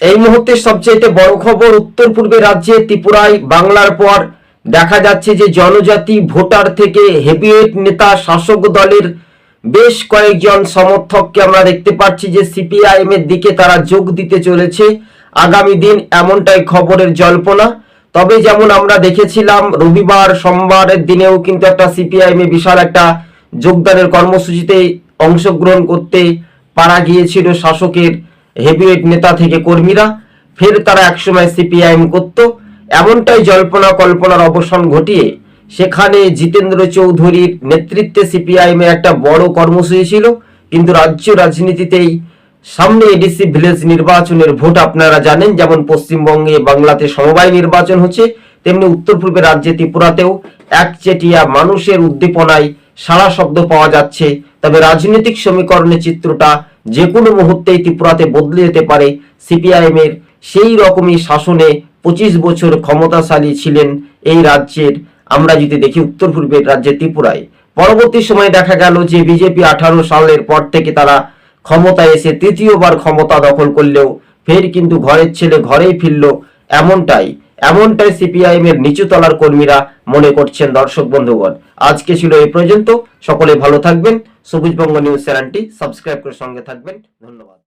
এই মুহূর্তে সবচেয়ে বড় খবর উত্তর পূর্বে রাজ্যে ত্রিপুরায় বাংলার পর দেখা যাচ্ছে যে জনজাতি ভোটার থেকে হেভিওয়েট নেতা শাসক দলের বেশ কয়েকজন সমর্থককে আমরা দেখতে পাচ্ছি যে সিপিআইএম এর দিকে তারা যোগ দিতে চলেছে। আগামী দিন এমনটাই খবরের জল্পনা। তবে যেমন আমরা দেখেছিলাম, রবিবার সোমবারের দিনেও কিন্তু একটা সিপিআইএম এ বিশাল একটা যোগদানের কর্মসূচিতে অংশগ্রহণ করতে পারা গিয়েছিল শাসকের হেভিওয়েট নেতা থেকে কর্মীরা ফের তারা একসময় সিপিআইএম করত। এমনটাই জল্পনা কল্পনার অবসান ঘটিয়ে সেখানে জিতেন্দ্র চৌধুরীর নেতৃত্বে সিপিআইএম একটা বড় কর্মসূচি ছিল। কিন্তু রাজ্য রাজনীতিতেই সামনে এডিসি ভিলেজ নির্বাচনের ভোট আপনারা জানেন, যেমন পশ্চিমবঙ্গে বাংলাতে সমবায় নির্বাচন হচ্ছে, তেমনি উত্তর পূর্বে রাজ্যে ত্রিপুরাতেও একচেটিয়া মানুষের উদ্দীপনায় সারা শব্দ পাওয়া যাচ্ছে। তবে রাজনৈতিক সমীকরণের চিত্রটা যে কোনো মুহূর্তেই ত্রিপুরাতে বদলে যেতে পারে। সিপিআইএম এর সেই রকমই শাসনে পঁচিশ বছর ক্ষমতাশালী ছিলেন এই রাজ্যের, আমরা যদি দেখি উত্তর পূর্বের রাজ্যে ত্রিপুরায়। পরবর্তী সময়ে দেখা গেল যে বিজেপি আঠারো সালের পর থেকে তারা ক্ষমতায় এসে তৃতীয়বার ক্ষমতা দখল করলেও ফের কিন্তু ঘরের ছেলে ঘরেই ফিরল এমনটাই। এমনটাই সিপিআইএম এর নিচু তলার কর্মীরা মনে করছেন দর্শক বন্ধুগণ। আজকে ছিল এই পর্যন্ত। সকলে ভালো থাকবেন। সবুজবঙ্গ নিউজ চ্যানেলটি সাবস্ক্রাইব করে সঙ্গে থাকবেন। ধন্যবাদ।